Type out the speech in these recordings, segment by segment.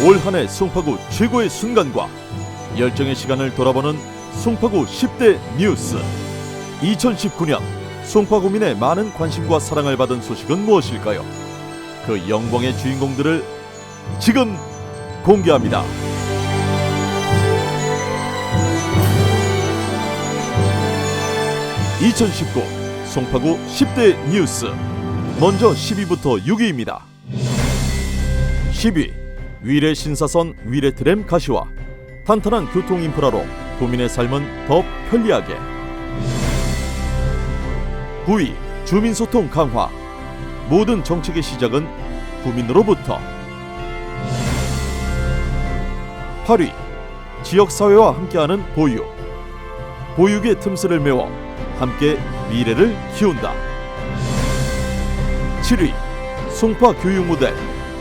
올 한해 송파구 최고의 순간과 열정의 시간을 돌아보는 송파구 10대 뉴스 2019년 송파구민의 많은 관심과 사랑을 받은 소식은 무엇일까요? 그 영광의 주인공들을 지금 공개합니다. (2019) 송파구 10대 뉴스 먼저 10위부터 6위입니다. 10위 위례 신사선 위례 트램 가시화 탄탄한 교통 인프라로 도민의 삶은 더 편리하게. 9위 주민소통 강화. 모든 정책의 시작은 구민으로부터. 8위 지역사회와 함께하는 보육 보육의 틈새를 메워 함께 미래를 키운다. 7위 송파 교육 모델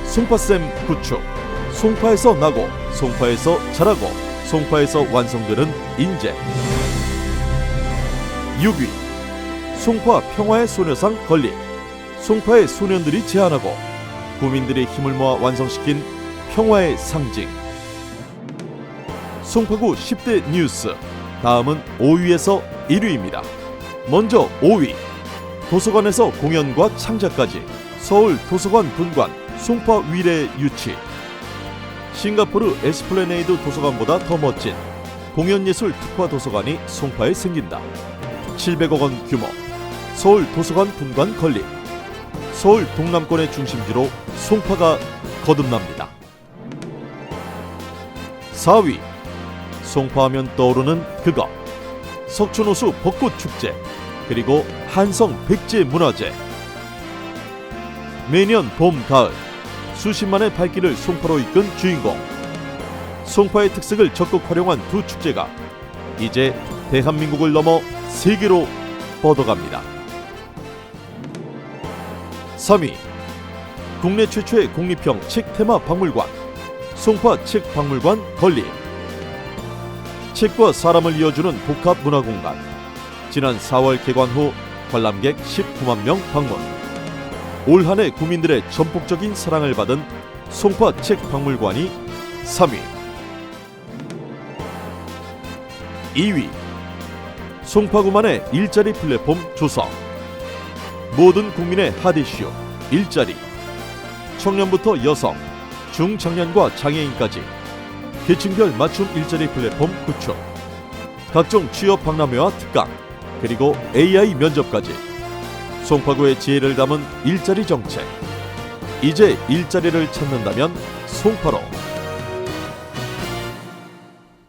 송파쌤 구축 송파에서 나고 송파에서 자라고 송파에서 완성되는 인재. 6위. 송파 평화의 소녀상 건립. 송파의 소년들이 제안하고 구민들의 힘을 모아 완성시킨 평화의 상징. 송파구 10대 뉴스. 다음은 5위에서 1위입니다. 먼저 5위. 도서관에서 공연과 창작까지 서울 도서관 분관 송파 위례 유치 싱가포르 에스플래네이드 도서관보다 더 멋진 공연예술 특화 도서관이 송파에 생긴다. 700억 원 규모 서울 도서관 분관 건립. 서울 동남권의 중심지로 송파가 거듭납니다. 4위 송파하면 떠오르는 그것 석촌호수 벚꽃 축제 그리고 한성 백제 문화재. 매년 봄 가을 수십만의 발길을 송파로 이끈 주인공. 송파의 특색을 적극 활용한 두 축제가 이제 대한민국을 넘어 세계로 뻗어갑니다. 3위. 국내 최초의 공립형 책 테마 박물관 송파 책 박물관 건립 책과 사람을 이어주는 복합 문화 공간. 지난 4월 개관 후 관람객 19만 명 방문 올 한해 구민들의 전폭적인 사랑을 받은 송파 책 박물관이 3위. 2위. 송파구만의 일자리 플랫폼 조성. 모든 국민의 하디슈 일자리. 청년부터 여성 중장년과 장애인까지 계층별 맞춤 일자리 플랫폼 구축. 각종 취업 박람회와 특강 그리고 AI 면접까지 송파구의 지혜를 담은 일자리 정책. 이제 일자리를 찾는다면 송파로.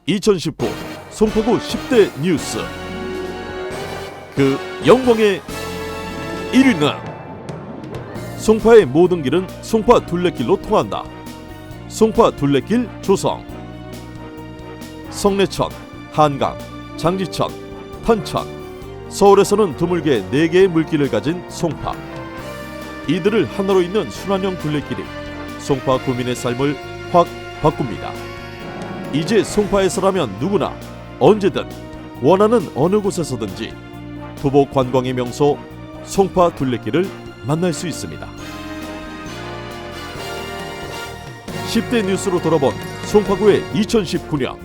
2019 송파구 10대 뉴스. 그 영광의 1위는 송파의 모든 길은 송파 둘레길로 통한다. 송파 둘레길 조성. 성내천, 한강, 장지천, 탄천 서울에서는 드물게 4개의 물길을 가진 송파. 이들을 하나로 잇는 순환형 둘레길이 송파 구민의 삶을 확 바꿉니다. 이제 송파에서라면 누구나 언제든 원하는 어느 곳에서든지 투보 관광의 명소 송파 둘레길을 만날 수 있습니다. 10대 뉴스로 돌아본 송파구의 2019년.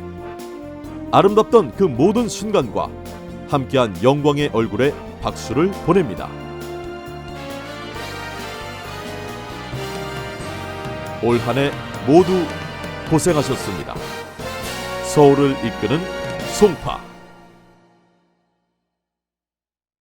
아름답던 그 모든 순간과 함께한 영광의 얼굴에 박수를 보냅니다. 올 한 해 모두 고생하셨습니다. 서울을 이끄는 송파